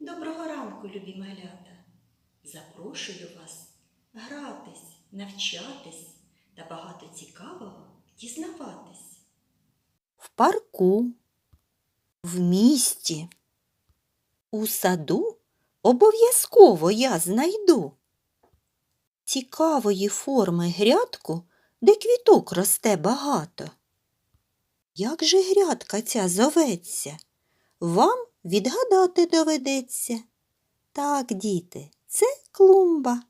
Доброго ранку, любі малята! Запрошую вас гратись, навчатись та багато цікавого дізнаватись. в парку, в місті, у саду обов'язково я знайду цікавої форми грядку, де квіток росте багато. Як же грядка ця зоветься? Вам відгадати доведеться. Так, діти, це клумба.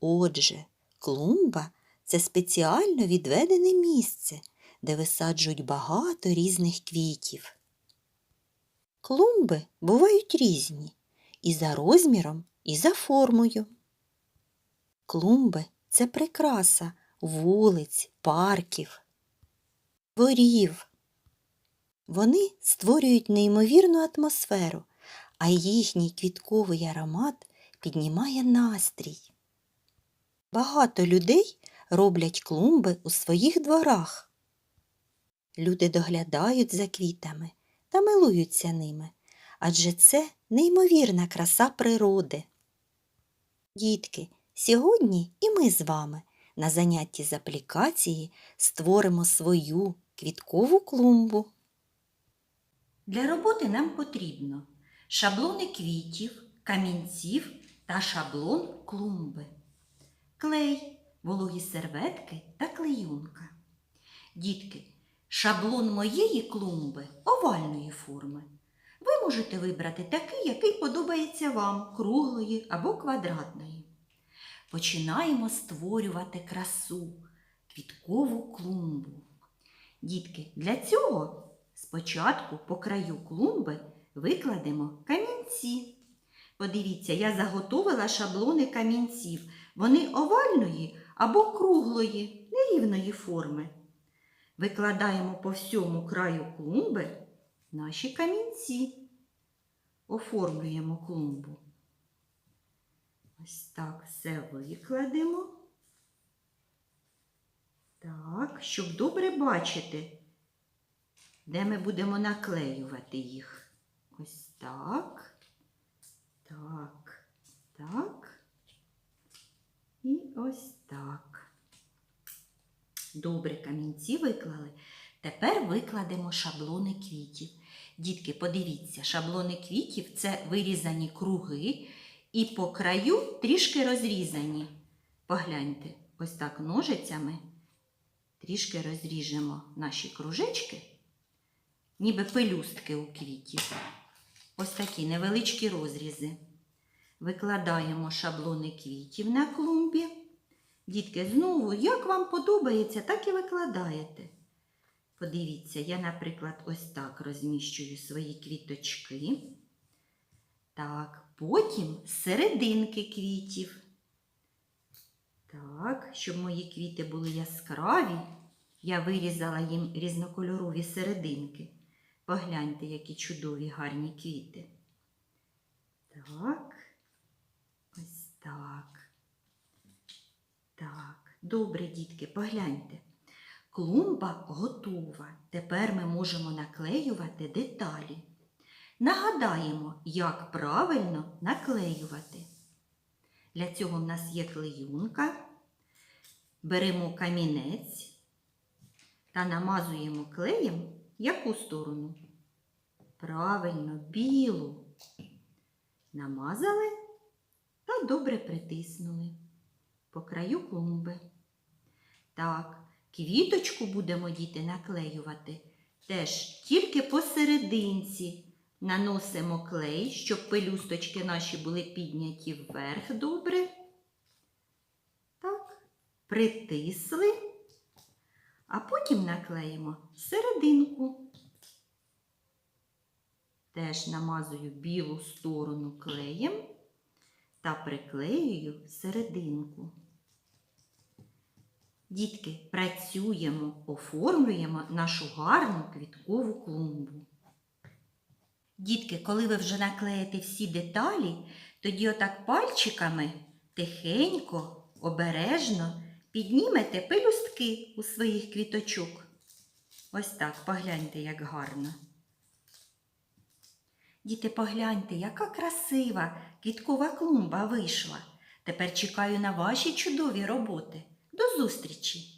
Отже, клумба це спеціально відведене місце, де висаджують багато різних квітів. Клумби бувають різні і за розміром, і за формою. Клумби це прикраса вулиць, парків, дворів. Вони створюють неймовірну атмосферу, а їхній квітковий аромат піднімає настрій. Багато людей роблять клумби у своїх дворах. Люди доглядають за квітами та милуються ними, адже це неймовірна краса природи. Дітки, сьогодні і ми з вами на занятті з аплікації створимо свою квіткову клумбу. Для роботи нам потрібно шаблони квітів, камінців та шаблон клумби, клей, вологі серветки та клеюнка. Дітки, шаблон моєї клумби овальної форми. Ви можете вибрати такий, який подобається вам, круглої або квадратної. Починаємо створювати красу, квіткову клумбу. Дітки, для цього спочатку по краю клумби викладемо камінці. Подивіться, я заготовила шаблони камінців. Вони овальної або круглої, нерівної форми. Викладаємо по всьому краю клумби наші камінці. Оформлюємо клумбу. Ось так все викладемо. Так, щоб добре бачити, де ми будемо наклеювати їх. Ось так. Так, так. І ось так. Добре, камінці виклали. Тепер викладемо шаблони квітів. Дітки, подивіться, шаблони квітів це вирізані круги і по краю трішки розрізані. Погляньте, ось так ножицями трішки розріжемо наші кружечки, ніби пелюстки у квітів. Ось такі невеличкі розрізи. Викладаємо шаблони квітів на клумбі. Дітки, знову, як вам подобається, так і викладаєте. Подивіться, я, наприклад, ось так розміщую свої квіточки. Так, потім серединки квітів. Так, щоб мої квіти були яскраві, я вирізала їм різнокольорові серединки. Погляньте, які чудові гарні квіти. Так, ось так. Так, добре, дітки, погляньте. Клумба готова. Тепер ми можемо наклеювати деталі. Нагадаємо, як правильно наклеювати. Для цього в нас є клеюнка. Беремо камінець та намазуємо клеєм яку сторону? Правильно, білу. Намазали та добре притиснули по краю клумби. Так, квіточку будемо діти наклеювати теж тільки посерединці. Наносимо клей, щоб пелюсточки наші були підняті вверх добре. Так, притисли, а потім наклеїмо серединку. Теж намазую білу сторону клеєм та приклеюю серединку. Дітки, працюємо, оформлюємо нашу гарну квіткову клумбу. Дітки, коли ви вже наклеїте всі деталі, тоді отак пальчиками тихенько, обережно піднімете пелюстки у своїх квіточок. Ось так, погляньте, як гарно. Діти, погляньте, яка красива квіткова клумба вийшла. Тепер чекаю на ваші чудові роботи. До зустрічі!